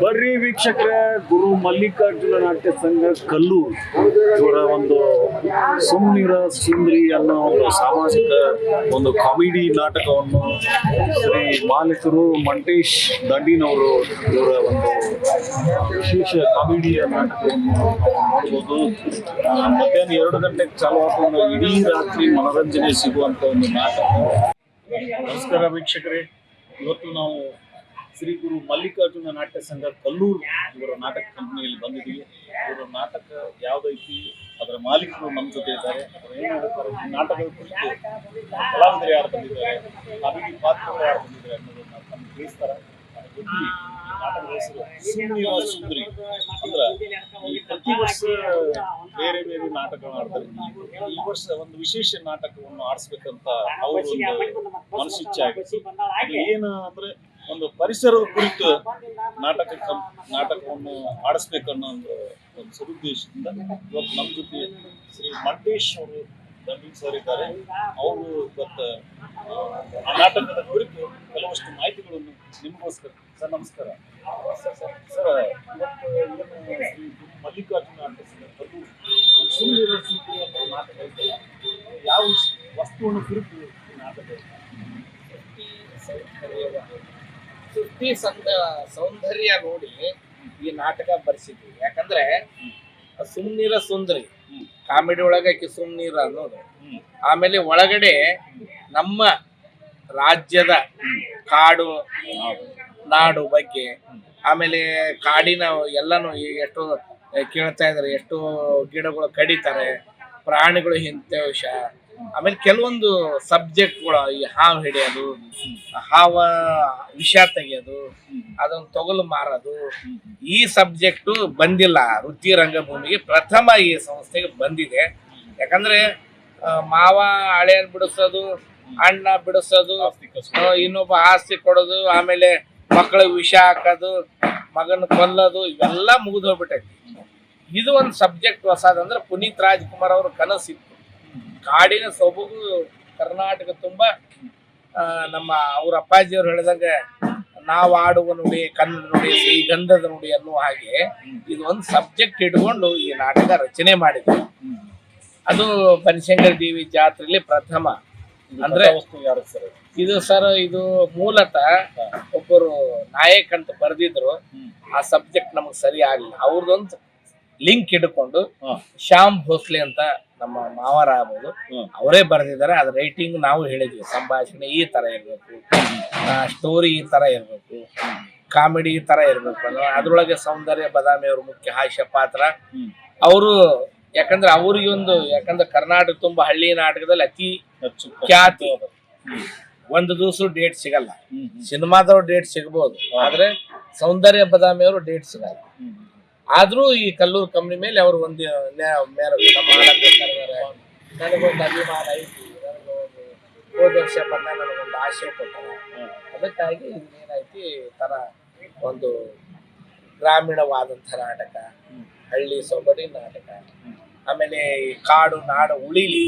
ಬರ್ರಿ ವೀಕ್ಷಕರ, ಗುರು ಮಲ್ಲಿಕಾರ್ಜುನ ನಾಟ್ಯ ಸಂಘ ಕಲ್ಲು. ಇವರ ಒಂದು ಸುಮ್ನಿರ ಸುಂದ್ರಿ ಅನ್ನೋ ಒಂದು ಸಾಮಾಜಿಕ ಒಂದು ಕಾಮಿಡಿ ನಾಟಕವನ್ನು ಶ್ರೀ ಮಾಲೀಕರು ಮಂಟೇಶ್ ದಂಡಿನವರು ಇವರ ಒಂದು ವಿಶೇಷ ಕಾಮಿಡಿಯ ನಾಟಕವನ್ನು ನೋಡ್ಬೋದು. ಮಧ್ಯಾಹ್ನ ಎರಡು ಗಂಟೆಗೆ ಚಾಲು ಹಾಕೊಂಡು ಇಡೀ ರಾತ್ರಿ ಮನೋರಂಜನೆ ಸಿಗುವಂತ ಒಂದು ನಾಟಕ. ನಮಸ್ಕಾರ ವೀಕ್ಷಕರೇ. ಇವತ್ತು ನಾವು ಶ್ರೀ ಗುರು ಮಲ್ಲಿಕಾರ್ಜುನ ನಾಟ್ಯ ಸಂಘ ಕಲ್ಲೂರು ಇವರ ನಾಟಕ ಕಂಪನಿಯಲ್ಲಿ ಬಂದಿದ್ದೀವಿ. ಇವರ ನಾಟಕ ಯಾವ್ದೈತಿ ಅದರ ಮಾಲೀಕರು ನಮ್ಮ ಜೊತೆ ಇದ್ದಾರೆ. ನಾಟಕದ ಕುರಿತು ಕಲಾವಿದರು ಯಾರು ಬಂದಿದ್ದಾರೆ ಕಾಮಿಡಿ ಪಾತ್ರಗಳು ಯಾರು ಬಂದಿದ್ದಾರೆ ಅನ್ನೋದನ್ನ ತಮ್ಮ ತಿಳಿಸ್ತಾರೆ. ನಾಟಕದ ಹೆಸರು ಸುಂದರ ಸುಂದರಿ. ಅಂದ್ರ ಈ ಪ್ರತಿ ವರ್ಷ ಬೇರೆ ಬೇರೆ ನಾಟಕ ಮಾಡ್ತಾರೆ ಈ- ವರ್ಷ ಒಂದು ವಿಶೇಷ ನಾಟಕವನ್ನು ಆಡಿಸ್ಬೇಕಂತ ಅವರು ಒಂದು ಮನಸ್ಸಿಚ್ಛೆ ಆಗಿತ್ತು. ಏನು ಅಂದ್ರೆ ಪರಿಸರದ ಕುರಿತು ನಾಟಕ ನಾಟಕವನ್ನು ಆಡಿಸ್ಬೇಕನ್ನೋ ಒಂದು ಒಂದು ಸದುದ್ದೇಶದಿಂದ ಇವತ್ತು ನಮ್ಮ ಜೊತೆ ಶ್ರೀ ಮಂಟೇಶ್ ಅವರು ದಂಡಿ ಸರ್ ಇದ್ದಾರೆ ಅವರು ಇವತ್ತು, ಆ ನಾಟಕದ ಕುರಿತು ಕೆಲವಷ್ಟು ಮಾಹಿತಿಗಳನ್ನು ನಿಮಗೋಸ್ಕರ, ಸರ್ ನಮಸ್ಕಾರ ಸರ್ ಮಲ್ಲಿಕಾರ್ಜುನ ಅಂತ ಅದು ಕಲ್ಲೂರು ಸುಮ್ಮನೆ ಅಂತ ನಾಟಕ ಐತಲ್ಲ, ಯಾವ ವಸ್ತುವನ್ನು ಕುರಿತು ನಾಟಕ ಇದೆ? ಸೃಷ್ಟಿ ಸಂದ ಸೌಂದರ್ಯ ನೋಡಿ ಈ ನಾಟಕ ಬರ್ಸಿದ್ವಿ. ಯಾಕಂದ್ರೆ ಸುಮ್ನೀರ ಸುಂದರಿ. ಕಾಮಿಡಿ ಒಳಗೆ ಆಕಿ ಸುಮ್ನೀರ ಅನ್ನೋದು. ಆಮೇಲೆ ಒಳಗಡೆ ನಮ್ಮ ರಾಜ್ಯದ ಕಾಡು ನಾಡು ಬಗ್ಗೆ ಆಮೇಲೆ ಕಾಡಿನ ಎಲ್ಲಾನು ಈಗ ಎಷ್ಟು ಕೇಳ್ತಾ ಇದಾರೆ ಎಷ್ಟು ಗಿಡಗಳು ಕಡಿತಾರೆ ಪ್ರಾಣಿಗಳು ಹಿಂಸೆ ಆಮೇಲೆ ಕೆಲವೊಂದು ಸಬ್ಜೆಕ್ಟ್ಗಳು ಈ ಹಾವು ಹಿಡಿಯೋದು ಹಾವ ವಿಷ ತೆಗೆಯೋದು, ಅದನ್ನ ತೊಗಲು ಮಾರೋದು, ಈ ಸಬ್ಜೆಕ್ಟು ಬಂದಿಲ್ಲ. ವೃತ್ತಿ ರಂಗಭೂಮಿಗೆ ಪ್ರಥಮ ಈ ಸಂಸ್ಥೆಗೆ ಬಂದಿದೆ. ಯಾಕಂದ್ರೆ ಮಾವ ಹಳೆಯನ್ ಬಿಡಿಸೋದು, ಅಣ್ಣ ಬಿಡಿಸೋದು ಇನ್ನೊಬ್ಬ ಆಸ್ತಿ ಕೊಡೋದು, ಆಮೇಲೆ ಮಕ್ಕಳಿಗೆ ವಿಷ ಹಾಕೋದು, ಮಗನ ಕೊಲ್ಲೋದು, ಇವೆಲ್ಲ ಮುಗಿದೋಗ್ಬಿಟ್ಟೈತಿ. ಇದು ಒಂದು ಸಬ್ಜೆಕ್ಟ್ ಹೊಸದಂದ್ರೆ ಪುನೀತ್ ರಾಜ್ಕುಮಾರ್ ಅವ್ರ ಕನಸಿತ್ತು. ಕಾಡಿನ ಸೊಬಗು ಕರ್ನಾಟಕ ತುಂಬಾ ನಮ್ಮ ಅವ್ರ ಅಪ್ಪಾಜಿಯವ್ರು ಹೇಳಿದಂಗೆ ನಾವು ಆಡುವ ನುಡಿ ಕನ್ನಡ ನುಡಿ ಗಂಧದ ನುಡಿ ಅನ್ನುವ ಹಾಗೆ ಇದು ಒಂದು ಸಬ್ಜೆಕ್ಟ್ ಇಟ್ಕೊಂಡು ಈ ನಾಟಕ ರಚನೆ ಮಾಡಿದ್ವಿ ಅದು ಬನಶಂಕರ ದೇವಿ ಜಾತ್ರೆಯಲ್ಲಿ ಪ್ರಥಮ. ಅಂದ್ರೆ ಇದು ಸರ್ ಇದು ಮೂಲತಃ ಒಬ್ಬರು ನಾಯಕ್ ಅಂತ ಬರೆದಿದ್ರು. ಆ ಸಬ್ಜೆಕ್ಟ್ ನಮಗೆ ಸರಿ ಆಗ್ಲಿಲ್ಲ. ಅವ್ರದ್ದೊಂದು ಲಿಂಕ್ ಇಟ್ಕೊಂಡು ಶ್ಯಾಮ್ ಭೋಸ್ಲೆ ಅಂತ ನಮ್ಮ ಮಾವರ ಆಗ್ಬೋದು. ಅವರೇ ಬರೆದಿದ್ದಾರೆ ಅದ್ರ ರೈಟಿಂಗ್ ನಾವು ಹೇಳಿದ್ವಿ. ಸಂಭಾಷಣೆ ಈ ತರ ಇರಬೇಕು ಸ್ಟೋರಿ ಈ ತರ ಇರಬೇಕು ಕಾಮಿಡಿ ಈ ತರ ಇರಬೇಕು ಅನ್ನೋ ಅದ್ರೊಳಗೆ ಸೌಂದರ್ಯ ಬದಾಮಿ ಅವರು ಮುಖ್ಯ ಹಾಸ್ಯ ಪಾತ್ರ. ಅವರು ಯಾಕಂದ್ರೆ ಅವ್ರಿಗೆ ಒಂದು ಯಾಕಂದ್ರೆ ಕರ್ನಾಟಕ ತುಂಬಾ ಹಳ್ಳಿ ನಾಟಕದಲ್ಲಿ ಅತಿ ಖ್ಯಾತಿ. ಒಂದು ದಿವಸ ಡೇಟ್ ಸಿಗಲ್ಲ. ಸಿನಿಮಾದವ್ರು ಡೇಟ್ ಸಿಗ್ಬೋದು. ಆದ್ರೆ ಸೌಂದರ್ಯ ಬದಾಮಿ ಅವರು ಡೇಟ್ ಸಿಗಲ್ಲ. ಆದ್ರೂ ಈ ಕಲ್ಲೂರು ಕಂಪ್ನಿ ಮೇಲೆ ಅವರು ಒಂದು ನನಗೊಂದು ಅಭಿಮಾನ ಐತಿ. ನನಗೊಂದು ಹೋದ ವರ್ಷ ಬಂದ ನನಗೊಂದು ಆಶೆ ಕೊಟ್ಟಾರ ಅದಕ್ಕಾಗಿ ಏನಾಯ್ತಿ ತರ ಒಂದು ಗ್ರಾಮೀಣವಾದಂಥ ನಾಟಕ ಹಳ್ಳಿ ಸೊಗಡಿ ನಾಟಕ. ಆಮೇಲೆ ಈ ಕಾಡು ನಾಡು ಉಳಿಲಿ.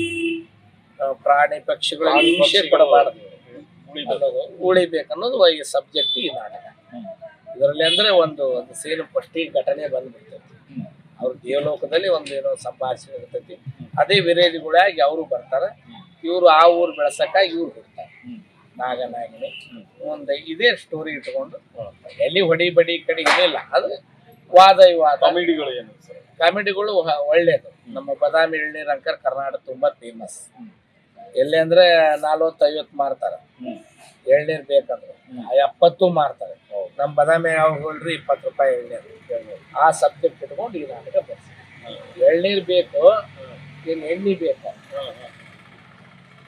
ಪ್ರಾಣಿ ಪಕ್ಷಿಗಳು ವಿಷಯ ಹಿಂಸೆ ಪಕ್ಷಿಗಳು ಕೊಡಬಾರದು. ಉಳಿಬೇಕು. ಅನ್ನೋದು ಉಳಿಬೇಕನ್ನೋದು ಈ ಸಬ್ಜೆಕ್ಟ್ ಈ ನಾಟಕ. ಇದರಲ್ಲಿ ಅಂದ್ರೆ ಒಂದು ಒಂದು ಸೀನ್ ಫಸ್ಟಿಗೆ ಘಟನೆ ಬಂದ್ಬಿಡ್ತೈತಿ. ಅವ್ರ ದೇವಲೋಕದಲ್ಲಿ ಒಂದು ಏನೋ ಸಂಭಾಷಣೆ ಇರ್ತೈತಿ. ಅದೇ ವಿರೋಧಿಗಳಾಗಿ ಅವರು ಬರ್ತಾರೆ. ಇವರು ಆ ಊರು ಬೆಳೆಸಕ ಇವ್ರು ಬಿಡ್ತಾರೆ ನಾಗನಾಗಿನಿ. ಒಂದು ಇದೇ ಸ್ಟೋರಿ ಇಟ್ಕೊಂಡು ಎಲ್ಲಿ ಹೊಡಿ ಬಡಿ ಕಡೆ ಏನಿಲ್ಲ. ಅದು ವಾದ ವಿವಾದ. ಕಾಮಿಡಿಗಳು ಏನು ಕಾಮಿಡಿಗಳು ಒಳ್ಳೆಯದು ಒಳ್ಳೇದು. ನಮ್ಮ ಬದಾಮಿ ಎಳ್ನೀರ್ ಅಂಕರ್ ಕರ್ನಾಟಕ ತುಂಬಾ ಫೇಮಸ್ ಎಲ್ಲಿ ಅಂದ್ರೆ ನಲ್ವತ್ತು ಐವತ್ತು ಮಾರ್ತಾರೆ ಎಳ್ನೀರ್ ಬೇಕಂದ್ರೆ ಎಪ್ಪತ್ತು ಮಾರ್ತಾರೆ. ನಮ್ಮ ಬದಾಮಿ ಯಾವ ಹೋಲ್ರಿ ಇಪ್ಪತ್ತು ರೂಪಾಯಿ ಎಳ್ನೀರು ಆ ಸಬ್ಜೆಕ್ಟ್ ಇಟ್ಕೊಂಡು ಈ ನಾಟಕ ಬರ್ಸಿ ಎಳ್ನೀರು ಬೇಕು ಏನು ಎಣ್ಣೆ ಬೇಕು.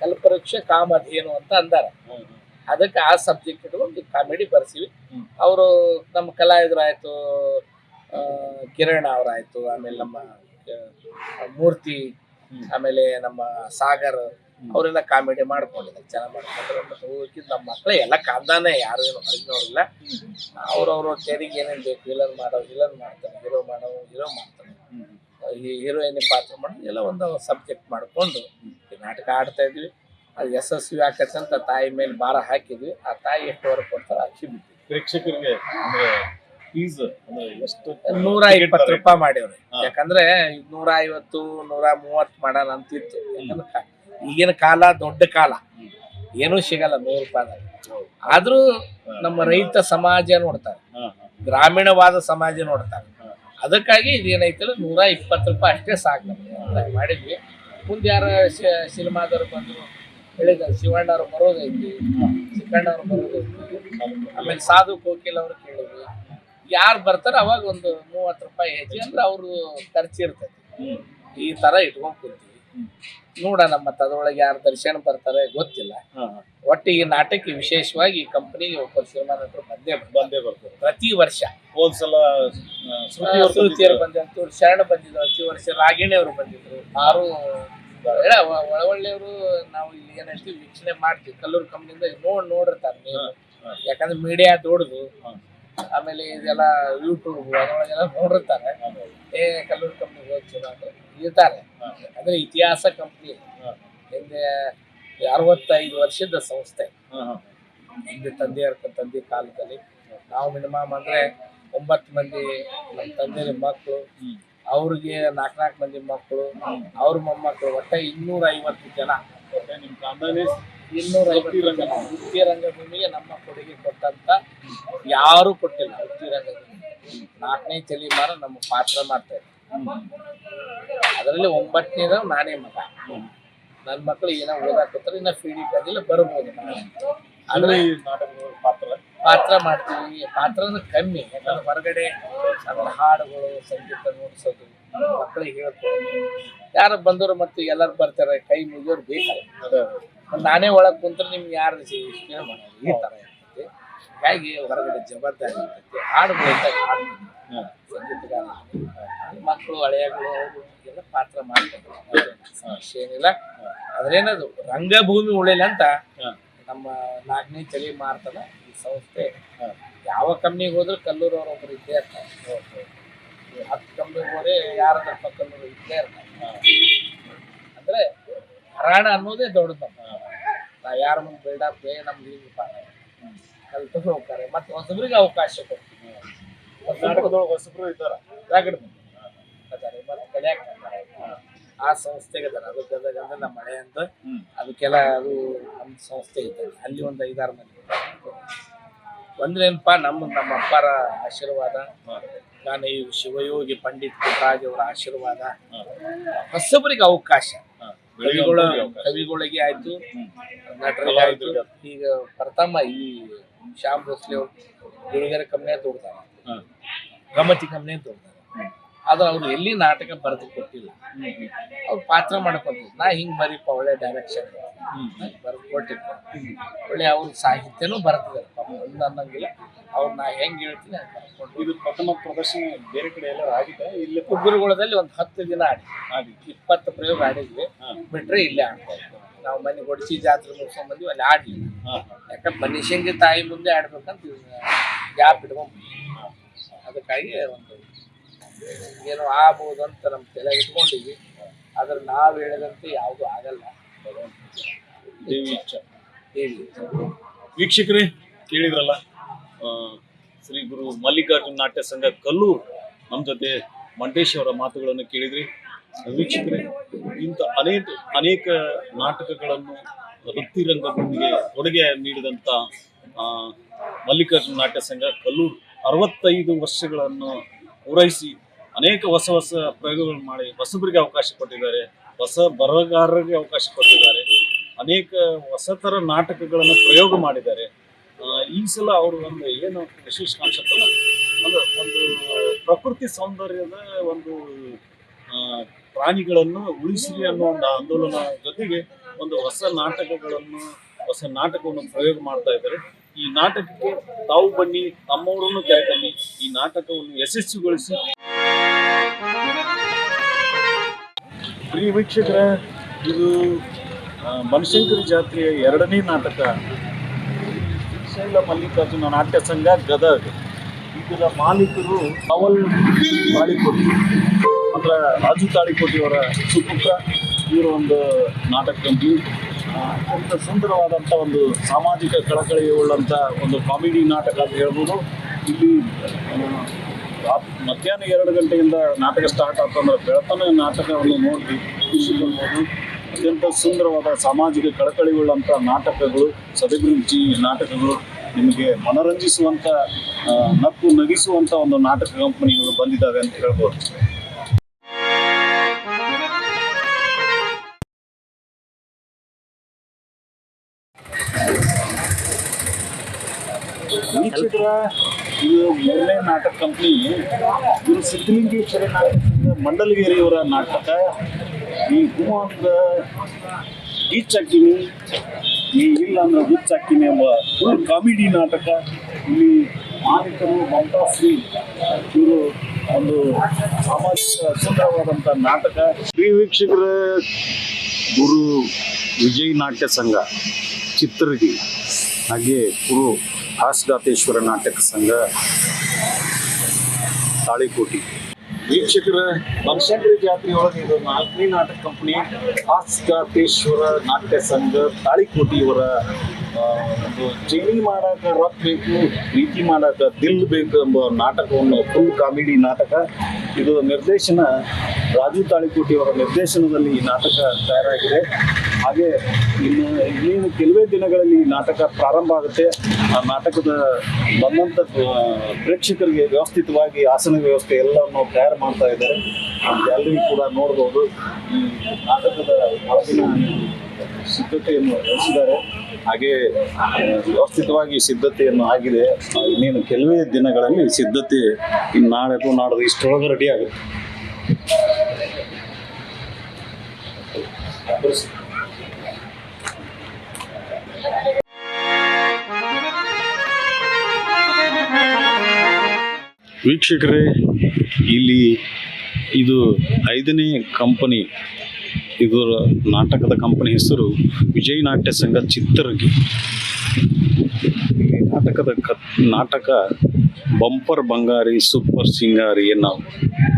ಕಲ್ಪವೃಕ್ಷ ಕಾಮಧೇನು ಅಂತ ಅಂದಾರ. ಅದಕ್ಕೆ ಆ ಸಬ್ಜೆಕ್ಟ್ ಇಟ್ಕೊಂಡು ಕಾಮಿಡಿ ಬರ್ಸಿವಿ. ಅವರು ನಮ್ಮ ಕಲಾವಿದರಾಯ್ತು ಕಿರಣ್ ಅವರಾಯ್ತು, ಆಮೇಲೆ ನಮ್ಮ ಮೂರ್ತಿ, ಆಮೇಲೆ ನಮ್ಮ ಸಾಗರ್ ಅವರೆಲ್ಲ ಕಾಮಿಡಿ ಮಾಡ್ಕೊಂಡಿದ್ದಾರೆ ಚೆನ್ನಾಗಿ ಮಾಡ್ಕೊಂಡ್ರೆ ಮತ್ತೆ ನಮ್ಮ ಮಕ್ಕಳೇ ಎಲ್ಲ ಕಾಂದಾನೆ ಯಾರು ಏನು ಹೊರಗಿನವ್ರಿಲ್ಲ ಅವ್ರವ್ರ ತೆರಿಗೆ ಏನೇನು ಬೇಕು ವಿಲನ್ ಮಾಡೋ ವಿಲನ್ ಮಾಡ್ತಾನೆ ಹೀರೋ ಮಾಡೋ ಹೀರೋ ಮಾಡ್ತಾನೆ ಹೀರೋಯಿನ್ ಪಾತ್ರ ಮಾಡೋದು ಎಲ್ಲ ಒಂದು ಸಬ್ಜೆಕ್ಟ್ ಮಾಡ್ಕೊಂಡು ನಾಟಕ ಆಡ್ತಾ ಇದ್ವಿ. ಅದು ಯಶಸ್ವಿ ಆಕತ್ತೆ ಅಂತ ತಾಯಿ ಮೇಲೆ ಭಾರ ಹಾಕಿದ್ವಿ. ಆ ತಾಯಿ ಎಷ್ಟು ವರ್ಗ ಕೊಡ್ತಾರೆ ಅಕ್ಕಿ ಬಿಟ್ಟಿದ್ವಿ. ಪ್ರೇಕ್ಷಕರಿಗೆ ಅಂದ್ರೆ ಫೀಸ್ ಅಂದ್ರೆ ಎಷ್ಟು ನೂರ ಇಪ್ಪತ್ತು ರೂಪಾಯಿ ಮಾಡ್ಯವ್ರಿ ಯಾಕಂದ್ರೆ ನೂರ ಐವತ್ತು ನೂರ ಮೂವತ್ತು ಮಾಡೋಣ ಅಂತಿತ್ತು ಯಾಕಂದ್ರೆ ಈಗಿನ ಕಾಲ ದೊಡ್ಡ ಕಾಲ. ಏನೂ ಸಿಗಲ್ಲ ನೂರು ರೂಪಾಯಿದಾಗ ಆದ್ರೂ ನಮ್ಮ ರೈತ ಸಮಾಜ ನೋಡ್ತಾರೆ. ಗ್ರಾಮೀಣವಾದ ಸಮಾಜ ನೋಡ್ತಾರೆ. ಅದಕ್ಕಾಗಿ ಇದೇನೈತಲ್ಲ ನೂರ ಇಪ್ಪತ್ತು ರೂಪಾಯಿ ಅಷ್ಟೇ ಸಾಕು ನಮ್ಗೆ ಮಾಡಿದ್ವಿ. ಮುಂದೆ ಯಾರ ಸಿನಿಮಾದವ್ರು ಬಂದರು ಹೇಳಿದ ಶಿವಣ್ಣವ್ರು ಬರೋದೈತಿ ಚಿಕ್ಕಣ್ಣವ್ರು ಬರೋದೈತಿ. ಆಮೇಲೆ ಸಾಧು ಕೋಕಿಲ್ ಅವ್ರು ಕೇಳಿದ್ವಿ ಯಾರು ಬರ್ತಾರೆ ಅವಾಗ ಒಂದು ಮೂವತ್ತು ರೂಪಾಯಿ ಹೆಚ್ಚಿ ಅಂದ್ರೆ ಅವರು ಖರ್ಚು ಇರ್ತೈತಿ. ಈ ತರ ಇಟ್ಕೊಂಡು ಕೂತೀವಿ ನೋಡೋಣ ಮತ್ತೆ ಅದ್ರೊಳಗೆ ಯಾರು ದರ್ಶನ ಬರ್ತಾರೆ ಗೊತ್ತಿಲ್ಲ. ಒಟ್ಟು ಈ ನಾಟಕ ವಿಶೇಷವಾಗಿ ಈ ಕಂಪನಿಗೆ ಒಬ್ಬ ಸಿನಿಮಾ ನಟರು ಬಂದೇ ಬರ್ತಾರೆ. ಬಂದೇ ಬರ್ತದೆ ಪ್ರತಿ ವರ್ಷ. ಹೋದ್ಸಲ ಶ್ರುತಿಯವರು. ಬಂದಿದ್ರು. ಶರಣ ಬಂದಿದ್ರು ಪ್ರತಿ ವರ್ಷ ರಾಗಿಣಿ ಅವರು ಬಂದಿದ್ರು. ಆರು ಹೇಳ ಒಳೊಳ್ಳೆಯವರು ನಾವು ಇಲ್ಲಿ ಏನೈತಿ ವೀಕ್ಷಣೆ ಮಾಡ್ತೀವಿ. ಕಲ್ಲೂರು ಕಂಪ್ನಿಯಿಂದ ನೋಡ್ ನೋಡಿರ್ತಾರೆ ನೀವು. ಯಾಕಂದ್ರೆ ಮೀಡಿಯಾ ದೊಡ್ಡದು. ಆಮೇಲೆ ಇದೆಲ್ಲ ಯೂಟ್ಯೂಬ್ ಅದರೊಳಗೆಲ್ಲ ನೋಡಿರ್ತಾರೆ. ಏ ಕಲ್ಲೂರು ಕಂಪ್ನಿ ಹೋಗಿ ಚಲೋ ಇರ್ತಾರೆ. ಅಂದ್ರೆ ಇತಿಹಾಸ ಕಂಪ್ನಿ. ಹಿಂದೆ ಅರವತ್ತೈದು ವರ್ಷದ ಸಂಸ್ಥೆ. ಹಿಂದೆ ತಂದೆಯವ್ರ ತಂದೆ ಕಾಲದಲ್ಲಿ. ನಾವು ಮಿನಿಮಮ್ ಅಂದ್ರೆ ಒಂಬತ್ತು ಮಂದಿ ನಮ್ಮ ತಂದೆ ಮಕ್ಕಳು. ಅವ್ರಿಗೆ ನಾಲ್ಕು ನಾಲ್ಕು ಮಂದಿ ಮಕ್ಕಳು ಅವ್ರ ಮೊಮ್ಮಕ್ಕಳು ಒಟ್ಟ ಇನ್ನೂರ ಐವತ್ತು ಜನ ಇನ್ನೂರ ಐವತ್ತು ಜನ ವೃತ್ತಿ ರಂಗಭೂಮಿಗೆ ನಮ್ಮ ಕೊಡುಗೆ ಕೊಟ್ಟಂತ ಯಾರು ಕೊಟ್ಟಿಲ್ಲ. ವೃತ್ತಿ ರಂಗಭೂಮಿ ನಾಲ್ಕನೇ ತಲೆಮಾರ ನಮ್ಮ ಪಾತ್ರ ಮಾಡ್ತಾ ಇದ್ರು ಅದರಲ್ಲಿ ಒಂಬತ್ತನೇದ ನಾನೇ ಮಗ. ನನ್ನ ಮಕ್ಕಳು ಏನೋ ಓದಾಕತ್ತಾರೆ ಇನ್ನ ಫೀಡಿ ಬಂದಿಲ್ಲ ಬರ್ಬೋದು. ಅಂದ್ರೆ ಪಾತ್ರ? ಪಾತ್ರ ಮಾಡ್ತೀವಿ. ಪಾತ್ರ ಅಂದ್ರೆ ಕಮ್ಮಿ. ಯಾಕಂದ್ರೆ ಹೊರಗಡೆ ಸಣ್ಣ ಹಾಡುಗಳು ಸಂಗೀತ ನೋಡಿಸೋದು ಮಕ್ಕಳಿಗೆ ಹೇಳ್ಕೊಡೋದು. ಯಾರು ಬಂದವರು ಮತ್ತು ಎಲ್ಲರೂ ಬರ್ತಾರೆ ಕೈ ಮುಗಿಯೋರು ಬೇಕಲ್ಲ ನಾನೇ ಒಳಗೆ ಕುಂತ್ರೆ ನಿಮ್ಗೆ ಯಾರು ಇಷ್ಟೇ ಮಾಡೋದು? ಈ ಥರ ಇರ್ತೈತಿ. ಹೀಗಾಗಿ ಹೊರಗಡೆ ಜವಾಬ್ದಾರಿ ಇರ್ತೈತಿ. ಹಾಡುಗಳು ಹಾಡು. ಸಂಗೀತಗಾರ ಮಕ್ಕಳು ಹಳೆಯಗಳು ಎಲ್ಲ ಪಾತ್ರ ಮಾಡ್ತಾರೆ ಏನಿಲ್ಲ. ಅದ್ರೇನದು ರಂಗಭೂಮಿ ಉಳಿಲ್ಲ ಅಂತ ನಮ್ಮ ನಾಲ್ಕನೇ ಚಳಿ ಮಾರ್ತನ ಈ ಸಂಸ್ಥೆ. ಯಾವ ಕಂಪ್ನಿಗೆ ಹೋದ್ರು ಕಲ್ಲೂರು ಅವ್ರ ಒಬ್ರು ಇದ್ದೇ ಇರ್ತಾರೆ. ಹತ್ತು ಕಂಪ್ನಿಗೆ ಹೋದ್ರೆ ಯಾರದಪ್ಪ ಕಲ್ಲೂರು ಇದ್ದೇ ಇರ್ತಾರೆ. ಅಂದ್ರೆ ಹರಾಣ ಅನ್ನೋದೇ ದೊಡ್ಡದು ನಮ್ಮ ನಾವು ಯಾರ ಮುಂದೆ ಬಿಲ್ಡಪ್ ನಮ್ಗೆ ಹಿಂಗಪ್ಪ ಕಲ್ತು ಹೋಗ್ತಾರೆ. ಮತ್ತೆ ಹೊಸಬ್ರಿಗೆ ಅವಕಾಶ ಕೊಡ್ತೀವಿ. ಹೊಸಬ್ರು ಇದ್ದಾರ? ಅದಾರೆ ಮತ್ತೆ ಕಲಿಯಾಕ ಬಂದಾರೆ. ಆ ಸಂಸ್ಥೆಗೆ ಅದಾರ ಅದು ಗದಗ ಅಂದ್ರೆ ನಮ್ಮ ಮಳೆ ಅಂತ. ಅದಕ್ಕೆಲ್ಲ ಅದು ನಮ್ಮ ಸಂಸ್ಥೆ ಇದೆ ಅಲ್ಲಿ ಒಂದು ಐದಾರು ಮಂದಿ ಒಂದ್ರೇನಪ್ಪ ನಮ್ಮ ನಮ್ಮ ಅಪ್ಪರ ಆಶೀರ್ವಾದ ನಾನು ಈ ಶಿವಯೋಗಿ ಪಂಡಿತ್ ಪುಟ್ಟರಾಜ್ ಅವರ ಆಶೀರ್ವಾದ ಹೊಸಬರಿಗೆ ಅವಕಾಶ. ಕವಿಗಳ ಕವಿಗಳಿಗೆ ಆಯ್ತು ನಟರಿಗೆ ಆಯ್ತು. ಈಗ ಪ್ರಥಮ ಈ ಶ್ಯಾಮ್ ಭೋಸ್ಲೆ ಅವರು ಗುರುಗರ ಕಂಪ್ನಿಯ ತೋಡ್ತಾರೆ ಗಮತಿ ಕಂಪ್ನಿಯ ತೋಡ್ತಾರೆ ಆದ್ರೆ ಅವ್ರು ಎಲ್ಲಿ ನಾಟಕ ಬರೆದು ಕೊಟ್ಟಿಲ್ಲ. ಅವ್ರು ಪಾತ್ರ ಮಾಡ್ಕೊತೀವಿ ನಾ ಹಿಂಗೆ ಬರೀಪ್ಪ ಒಳ್ಳೆ ಡೈರೆಕ್ಷನ್ ಬರೆದು ಕೊಟ್ಟಿದ್ರು ಒಳ್ಳೆ ಅವ್ರ ಸಾಹಿತ್ಯನೂ ಬರ್ತಿದ್ದಾರೆ ಒಂದು ಅನ್ನಂಗಿಲ್ಲ. ಅವ್ರು ನಾ ಹೆಂಗ್ ಹೇಳ್ತೀನಿ ಇದು ಪ್ರಥಮ ಪ್ರದರ್ಶನ ಬೇರೆ ಕಡೆ ಎಲ್ಲ ಆಗಿದೆ? ಇಲ್ಲಿ ಗುರುಗುಳದಲ್ಲಿ ಒಂದು ಹತ್ತು ದಿನ ಆಡಿ ಆಡಿ ಇಪ್ಪತ್ತು ಪ್ರಯೋಗ ಆಡಿದ್ವಿ. ಬಿಟ್ರೆ ಇಲ್ಲೇ ಆಡ್ತಾ ನಾವು ಮನೆ ಹೊಡಿಸಿ ಜಾತ್ರೆ ಮುಗಿಸ್ಕೊಂಡ್ ಬಂದ್ವಿ ಅಲ್ಲಿ ಆಡಿ ಹಾ. ಯಾಕಂದ್ರೆ ಮನುಷ್ಯಂಗೆ ತಾಯಿ ಮುಂದೆ ಆಡ್ಬೇಕಂತ ಗ್ಯಾಪ್ ಇಟ್ಕೊಂಡ್ ಅದಕ್ಕಾಗಿ ಒಂದು ಏನೋ ಆಗ್ಬೋದು ಅಂತ ನಮ್ಮ ತಲೆ ಇಟ್ಕೊಂಡಿದ್ವಿ. ಆದ್ರೆ ನಾವು ಹೇಳಿದಂತೆ ಯಾವುದು ಆಗಲ್ಲ. ದೇವಿ ಇಚ್ಛೆ. ಹೇಳಿ ವೀಕ್ಷಕರೇ ಕೇಳಿದ್ರಲ್ಲ ಶ್ರೀ ಗುರು ಮಲ್ಲಿಕಾರ್ಜುನ ನಾಟ್ಯ ಸಂಘ ಕಲ್ಲೂರು ನಮ್ಮ ಜೊತೆ ಮಂಟೇಶ್ ಅವರ ಮಾತುಗಳನ್ನು ಕೇಳಿದ್ರಿ. ವೀಕ್ಷಕರೇ ಇಂಥ ಅನೇಕ ಅನೇಕ ನಾಟಕಗಳನ್ನು ವೃತ್ತಿರಂಗದೊಂದಿಗೆ ಕೊಡುಗೆ ನೀಡಿದಂಥ ಆ, ಮಲ್ಲಿಕಾರ್ಜುನ ನಾಟ್ಯ ಸಂಘ ಕಲ್ಲೂರು ಅರವತ್ತೈದು ವರ್ಷಗಳನ್ನು ಪೂರೈಸಿ ಅನೇಕ ಹೊಸ ಹೊಸ ಪ್ರಯೋಗಗಳನ್ನು ಮಾಡಿ ಹೊಸಬರಿಗೆ ಅವಕಾಶ ಕೊಟ್ಟಿದ್ದಾರೆ, ಹೊಸ ಬರಹಗಾರರಿಗೆ ಅವಕಾಶ ಕೊಟ್ಟಿದ್ದಾರೆ, ಅನೇಕ ಹೊಸ ಥರ ನಾಟಕಗಳನ್ನು ಪ್ರಯೋಗ ಮಾಡಿದ್ದಾರೆ. ಈ ಸಲ ಅವರು ಒಂದು ಏನು ವಿಶೇಷ ಕಾನ್ಸೆಪ್ಟ್ ಒಂದು ಒಂದು ಪ್ರಕೃತಿ ಸೌಂದರ್ಯದ ಒಂದು ಪ್ರಾಣಿಗಳನ್ನು ಉಳಿಸಿರಿ ಅನ್ನೋ ಒಂದು ಆಂದೋಲನ ಜೊತೆಗೆ ಒಂದು ಹೊಸ ನಾಟಕಗಳನ್ನು, ಹೊಸ ನಾಟಕವನ್ನು ಪ್ರಯೋಗ ಮಾಡ್ತಾ ಇದ್ದಾರೆ. ಈ ನಾಟಕಕ್ಕೆ ತಾವು ಬನ್ನಿ, ತಮ್ಮವರನ್ನು ಕರೆತನ್ನಿ ಈ ನಾಟಕವನ್ನು ಯಶಸ್ವಿಗೊಳಿಸಿ. ಪ್ರಿಯ ವೀಕ್ಷಕರ, ಇದು ಬನಶಂಕರಿ ಜಾತ್ರೆಯ ಎರಡನೇ ನಾಟಕ. ಶ್ರೀಶೈಲ ಮಲ್ಲಿಕಾರ್ಜುನ ನಾಟ್ಯ ಸಂಘ ಗದಗ. ಇದರ ಮಾಲೀಕರು ಅವಲ್ ತಾಳಿಕೋಟಿ, ಅಂದ್ರೆ ರಾಜು ತಾಳಿಕೋಟಿಯವರ ಸುಪುತ್ರ. ಇವರ ಒಂದು ನಾಟಕ ಕಂಪ್ನಿ ಅತ್ಯಂತ ಸುಂದರವಾದಂಥ ಒಂದು ಸಾಮಾಜಿಕ ಕಳಕಳಿ ಉಳ್ಳಂಥ ಒಂದು ಕಾಮಿಡಿ ನಾಟಕ ಅಂತ ಹೇಳ್ಬೋದು. ಇಲ್ಲಿ ಮಧ್ಯಾಹ್ನ ಎರಡು ಗಂಟೆಯಿಂದ ನಾಟಕ ಸ್ಟಾರ್ಟ್ ಆಗ್ತಂದ್ರೆ ಬೆಳತನ ನಾಟಕವನ್ನು ನೋಡಿ ಖುಷಿ ಪಡ್ಬೋದು ಅತ್ಯಂತ ಸುಂದರವಾದ ಸಾಮಾಜಿಕ ಕಳಕಳಿಯುಳ್ಳಂಥ ನಾಟಕಗಳು ಸದಭಿರುಚಿ ನಾಟಕಗಳು ನಿಮಗೆ ಮನರಂಜಿಸುವಂಥ ನಕ್ಕು ನಗಿಸುವಂಥ ಒಂದು ನಾಟಕ ಕಂಪನಿಗಳು ಬಂದಿದ್ದಾವೆ ಅಂತ ಹೇಳ್ಬೋದು. ವೀಕ್ಷಕರ ಇದು ಮೂರನೇ ನಾಟಕ ಕಂಪ್ನಿ ಇವರು ಸಿದ್ಧಲಿಂಗೇಶ್ವರ ನಾಟಕ. ಸಂಘ ಮಂಡಲಗಿರಿಯವರ ನಾಟಕ. ಈ ಹೂ ಅಂದ್ರೆ ಗೀಚಕ್ಕಿನಿ ಈ ಇಲ್ಲ ಅಂದ್ರೆ ಹುಚ್ಚಾಕಿನಿ ಎಂಬ ಫುಲ್ ಕಾಮಿಡಿ ನಾಟಕ. ಇಲ್ಲಿ ಮಾಲೀಕರು ಮಮತಾ ಶ್ರೀ ಇವರು ಒಂದು ಸಾಮಾಜಿಕ ಸುಂದರವಾದಂಥ ನಾಟಕ. ಶ್ರೀ ವೀಕ್ಷಕರ ಗುರು ವಿಜಯ್ ನಾಟ್ಯ ಸಂಘ ಚಿತ್ರಗಿ ಹಾಗೆ ಗುರು ಹಾಸ್ಗಾತೇಶ್ವರ ನಾಟಕ ಸಂಘ ತಾಳಿಕೋಟಿ. ವೀಕ್ಷಕರ ಬನಶಂಕರಿ ಜಾತ್ರೆ ಒಳಗೆ ಇದು ನಾಲ್ಕನೇ ನಾಟಕ ಕಂಪನಿ ಹಾಸ್ಗಾತೇಶ್ವರ ನಾಟ್ಯ ಸಂಘ ತಾಳಿಕೋಟಿಯವರ ಆ, ಒಂದು ಚೈನಿ ಮಾಡಾಕ ರೊಕ್ಕ ಬೇಕು ಪ್ರೀತಿ ಮಾಡಾಕ ದಿಲ್ ಬೇಕು ಎಂಬ ನಾಟಕವನ್ನು ಫುಲ್ ಕಾಮಿಡಿ ನಾಟಕ. ಇದು ನಿರ್ದೇಶನ ರಾಜು ತಾಳಿಕೋಟಿಯವರ ನಿರ್ದೇಶನದಲ್ಲಿ ಈ ನಾಟಕ ತಯಾರಾಗಿದೆ. ಹಾಗೆ ಇನ್ನು ಇನ್ನೇನು ಕೆಲವೇ ದಿನಗಳಲ್ಲಿ ಈ ನಾಟಕ ಪ್ರಾರಂಭ ಆಗುತ್ತೆ. ಆ ನಾಟಕದ ಬಂದಂಥ ಪ್ರೇಕ್ಷಕರಿಗೆ ವ್ಯವಸ್ಥಿತವಾಗಿ ಆಸನ ವ್ಯವಸ್ಥೆ ಎಲ್ಲವನ್ನು ತಯಾರು ಮಾಡ್ತಾ ಇದ್ದಾರೆ. ಎಲ್ಲರಿಗೂ ಕೂಡ ನೋಡ್ಬೋದು. ಈ ನಾಟಕದ ಒಳಗಿನ ಸಿದ್ಧತೆಯನ್ನು ನಡೆಸಿದ್ದಾರೆ ಹಾಗೆ ವ್ಯವಸ್ಥಿತವಾಗಿ ಸಿದ್ಧತೆಯನ್ನು ಆಗಿದೆ. ಇನ್ನೇನು ಕೆಲವೇ ದಿನಗಳಲ್ಲಿ ಸಿದ್ಧತೆ ಇನ್ನು ನಾಳೆ ನಾಡ್ದು ಇಷ್ಟರೊಳಗೆ ರೆಡಿ ಆಗುತ್ತೆ. ವೀಕ್ಷಕರೇ, ಇಲ್ಲಿ ಇದು ಐದನೇ ಕಂಪನಿ, ಇದರ ನಾಟಕದ ಕಂಪನಿ ಹೆಸರು ವಿಜಯ್ ನಾಟ್ಯ ಸಂಘ ಚಿತ್ತರಗಿ ನಾಟಕದ ಕ ನಾಟಕ ಬಂಪರ್ ಬಂಗಾರಿ, ಸೂಪರ್ ಸಿಂಗಾರಿ ಎನ್ನೋ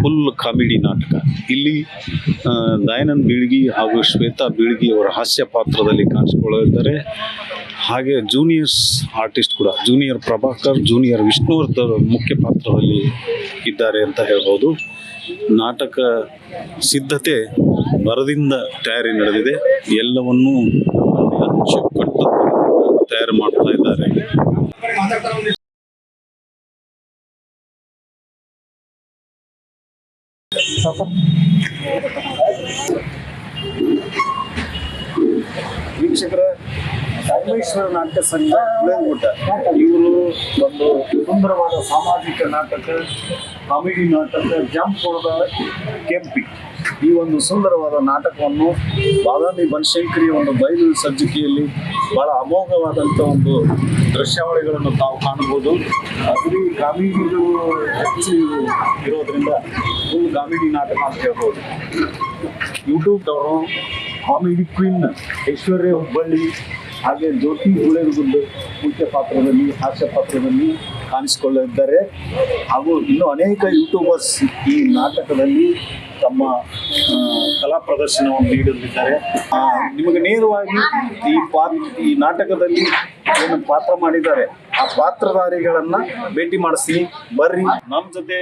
ಫುಲ್ ಕಾಮಿಡಿ ನಾಟಕ. ಇಲ್ಲಿ ದಯಾನಂದ್ ಬೀಳ್ಗಿ ಹಾಗೂ ಶ್ವೇತಾ ಬೀಳ್ಗಿ ಅವರ ಹಾಸ್ಯ ಪಾತ್ರದಲ್ಲಿ ಕಾಣಿಸ್ಕೊಳ್ಳಿದ್ದಾರೆ ಹಾಗೆ ಜೂನಿಯರ್ಸ್ ಆರ್ಟಿಸ್ಟ್ ಕೂಡ, ಜೂನಿಯರ್ ಪ್ರಭಾಕರ್, ಜೂನಿಯರ್ ವಿಷ್ಣುವರ್ಧನ್ ಮುಖ್ಯ ಪಾತ್ರದಲ್ಲಿ ಇದ್ದಾರೆ ಅಂತ ಹೇಳ್ಬೋದು. ನಾಟಕ ಸಿದ್ಧತೆ ಬರದಿಂದ ತಯಾರಿ ನಡೆದಿದೆ. ಎಲ್ಲವನ್ನೂ ಅಚ್ಚುಕಟ್ಟು ತಯಾರು ಮಾಡ್ತಾ ಇದ್ದಾರೆ. ವೀಕ್ಷಕರ ಸಂಗಮೇಶ್ವರ ನಾಟಕ ಸಂಘ ಗುಡ್ಡ ಇವರು ಒಂದು ಸುಂದರವಾದ ಸಾಮಾಜಿಕ ನಾಟಕ, ಕಾಮಿಡಿ ನಾಟಕ ಜಂಪ್ ಹೊಡೆದ ಕೆಂಪಿ. ಈ ಒಂದು ಸುಂದರವಾದ ನಾಟಕವನ್ನು ಬಾದಾಮಿ ಬನಶಂಕರಿಯ ಒಂದು ಬಯಲು ಸಜ್ಜಿಕೆಯಲ್ಲಿ ಬಹಳ ಅಮೋಘವಾದಂಥ ಒಂದು ದೃಶ್ಯಾವಳಿಗಳನ್ನು ತಾವು ಕಾಣಬಹುದು. ಅಗ್ರಿ ಕಾಮಿಡಿಗಳು ಹೆಚ್ಚು ಇರೋದ್ರಿಂದ ಫುಲ್ ಕಾಮಿಡಿ ನಾಟಕ ಅಂತ ಹೇಳ್ಬೋದು. ಯೂಟ್ಯೂಬ್ದವರು ಕಾಮಿಡಿ ಕ್ವೀನ್ ಐಶ್ವರ್ಯ ಹುಬ್ಬಳ್ಳಿ ಹಾಗೆ ಜ್ಯೋತಿ ಗುಳೇಗುಂಡು ಮುಖ್ಯ ಪಾತ್ರದಲ್ಲಿ, ಹಾಸ್ಯ ಪಾತ್ರದಲ್ಲಿ ಕಾಣಿಸಿಕೊಳ್ಳಿದ್ದಾರೆ ಹಾಗೂ ಇನ್ನೂ ಅನೇಕ ಯೂಟ್ಯೂಬರ್ಸ್ ಈ ನಾಟಕದಲ್ಲಿ ತಮ್ಮ ಕಲಾ ಪ್ರದರ್ಶನವನ್ನು ನೀಡಲಿದ್ದಾರೆ. ನಿಮಗೆ ನೇರವಾಗಿ ಈ ಪಾ ಈ ನಾಟಕದಲ್ಲಿ ಏನು ಪಾತ್ರ ಮಾಡಿದ್ದಾರೆ, ಆ ಪಾತ್ರಧಾರಿಗಳನ್ನು ಭೇಟಿ ಮಾಡಿಸಿ ಬರ್ರಿ. ನಮ್ಮ ಜೊತೆ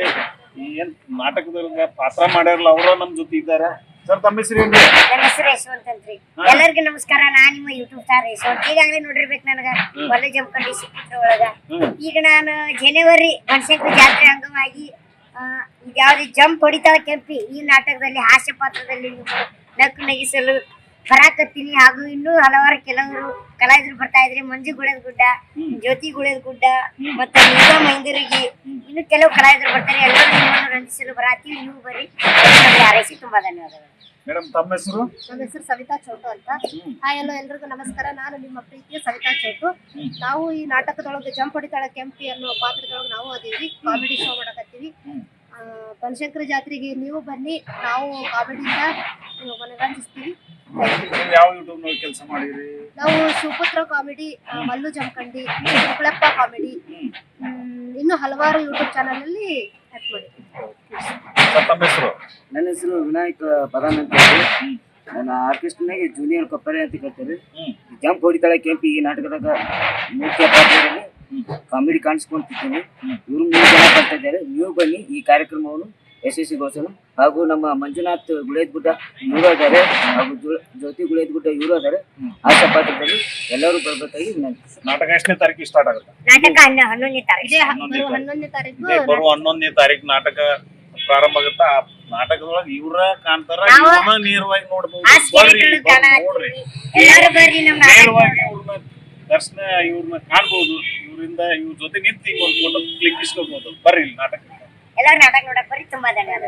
ಏನ್ ನಾಟಕದಲ್ಲಿ ಪಾತ್ರ ಮಾಡ್ಯಾರಲ್ಲ ಅವರ ನಮ್ ಜೊತೆ ಇದ್ದಾರೆ. ಸರ್ ತಮ್ಮ ಹೆಸರು ಏನ್ರಿ? ನನ್ನ ಹೆಸರು ಯಶವಂತ್ ಅಂತ್ರಿ ಎಲ್ಲರಿಗೂ ನಮಸ್ಕಾರ ನಾ ನಿಮ್ಮ ಯೂಟ್ಯೂಬ್ ಸ್ಟಾರ್ ಯಶವಂತ್. ಈಗಾಗಲೇ ನೋಡಿರ್ಬೇಕು ನನಗ ಒಳ್ಳೆ ಜಮ್ಕಂಡಿ ಸಿಕ್ಕಿದ್ರ ಒಳಗ. ಈಗ ನಾನು ಜನವರಿ ಗಣಶಂಕರಿ ಜಾತ್ರೆ ಅಂಗವಾಗಿ ಯಾವ್ದು ಜಂಪ್ ಹೊಡಿತಾವ ಕೆಂಪಿ ಈ ನಾಟಕದಲ್ಲಿ ಹಾಸ್ಯ ಪಾತ್ರದಲ್ಲಿ ನಕ್ಕು ನಗಿಸಲು ಬರಾಕತ್ತೀನಿ. ಹಾಗೂ ಇನ್ನೂ ಹಲವಾರು ಕೆಲವರು ಕಲಾವಿದರು ಬರ್ತಾ ಇದ್ರಿ. ಮಂಜು ಗುಳದ ಗುಡ್ಡ ಜ್ಯೋತಿ ಗುಳದ ಗುಡ್ಡ ಮತ್ತೆ ನಿಜಾ ಮೈಂದರಿಗೆ ಇನ್ನು ಕೆಲವು ಕಲಾವಿದರು ಬರ್ತಾರೆ. ಎಲ್ಲರೂ ನಿಮ್ಮನ್ನು ರಂಜಿಸಲು ಬರಾತೀವಿ ನೀವು ಬರ್ರಿ ಹಾರೈಸಿ ತುಂಬಾ ಧನ್ಯವಾದಗಳು. ಮೇಡಮ್ ತಮ್ಮ ಹೆಸರು? ನನ್ನ ಹೆಸರು ಸವಿತಾ ಚೌಟು ಅಂತ. ಹಾಯ್ ಎಲ್ಲೋ ಎಲ್ರಿಗೂ ನಮಸ್ಕಾರ. ನಾನು ನಿಮ್ಮ ಪ್ರೀತಿಯ ಸವಿತಾ ಚೌಟು. ನಾವು ಈ ನಾಟಕದೊಳಗೆ ಜಂಪ್ ಹೊಡಿತಾಳ ಕೆಂಪಿ ಅನ್ನೋ ಪಾತ್ರದೊಳಗೆ ನಾವು ಅದೀವಿ. Comedy show ಮಾಡಕತ್ತೀವಿ. ಬನಶಂಕರಿ ಜಾತ್ರೆಗೆ ನೀವು ಬನ್ನಿ. ನಾವು ಕಾಮಿಡಿಯಿಂದ ಮನರಂಜಿಸ್ತೀವಿ. ನೀವು ಯಾವ ಯೂಟ್ಯೂಬ್ನಲ್ಲಿ ಕೆಲಸ ಮಾಡಿರಿ? ನಾವು ಸುಪುತ್ರ ಕಾಮಿಡಿ ಮಲ್ಲು ಜಮಖಂಡಿ ಉಪ್ಪಳಪ್ಪ ಕಾಮಿಡಿ. ಇನ್ನು ಹಲವಾರು ಯೂಟ್ಯೂಬ್ ಚಾನಲ್ ಅಲ್ಲಿ ಆಕ್ಟ್ ಮಾಡಿದ್ದೀವಿ. ಸರ್ ತಮ್ಮ ಹೆಸರು? ನನ್ನ ಹೆಸರು ವಿನಾಯಕ್ ಪ್ರಧಾನ ಅಂತ ಹೇಳಿ. ನನ್ನ ಆರ್ಕೆಸ್ಟ್ರಾನಾಗೆ ಜೂನಿಯರ್ ಕೊಪ್ಪರೆ ಅಂತ ಕೇಳ್ತಾರೆ. ಜಂಪ್ ಹೊಡಿತಾಳೆ ಕೆಂಪಿ ಈ ನಾಟಕದಾಗ. ಮುಖ್ಯ ಪಾತ್ರದಲ್ಲಿ ಕಾಮಿಡಿ ಕಾಣಿಸ್ಕೊಂತಿದ್ದೀನಿ. ಇವರು ಮೂರು ಜನ ಬರ್ತಾ ಇದ್ದಾರೆ. ನೀವು ಬನ್ನಿ ಈ ಕಾರ್ಯಕ್ರಮವನ್ನು ಯಶಸ್ವಿಗೊಳಿಸೋಣ ಹಾಗೂ ನಮ್ಮ ಮಂಜುನಾಥ್ ಗುಳೇದ್ಗುಡ್ಡ ಇವರು ಇದ್ದಾರೆ. ಹಾಗೂ ಜೊ- ಜ್ಯೋತಿ ಗುಳೇದ್ಗುಡ್ಡ ಇವರು ಇದ್ದಾರೆ. ಆ ಪಾತ್ರದಲ್ಲಿ ಎಲ್ಲರೂ ಬರ್ಬೇಕಾಗಿ ವಿನಂತಿ. ನಾಟಕ ಎಷ್ಟನೇ ತಾರೀಕಿಗೆ ಸ್ಟಾರ್ಟ್ ಆಗುತ್ತೆ? ನಾಟಕ ಹನ್ನೊಂದನೇ ತಾರೀಕು. ಹನ್ನೊಂದನೇ ತಾರೀಕು. ಇದೇ ಬರುವ ಹನ್ನೊಂದನೇ ತಾರೀಕು ನಾಟಕ ಪ್ರಾರಂಭ ಆಗುತ್ತಾ? ಆ ನಾಟಕದೊಳಗೆ ಇವ್ರ ಕಾಣ್ತಾರ ಇವ್ರನ್ನ ನೇರವಾಗಿ ನೋಡ್ಬೋದು. ಬರ್ರಿ ನೋಡ್ರಿ. ಎಲ್ಲಾರು ಬರ್ರಿ ನಮ್ಮ ನಾಟಕ ನೇರವಾಗಿ ಇವ್ರನ್ನ ದರ್ಶನ ಇವ್ರನ್ನ ಕಾಣ್ಬೋದು. ಇವರಿಂದ ಇವ್ರ ಜೊತೆ ನಿಂತು ಒಂದು ಫೋಟೋ ಕ್ಲಿಕ್ ಇಸ್ಕೋಬಹುದು ಬರ್ರಿ ಇಲ್ಲಿ ನಾಟಕ. ಎಲ್ಲರೂ ನಾಟಕ ನೋಡಕ್ ಬರ್ರಿ ತುಂಬಾ ಧನ್ಯವಾದ.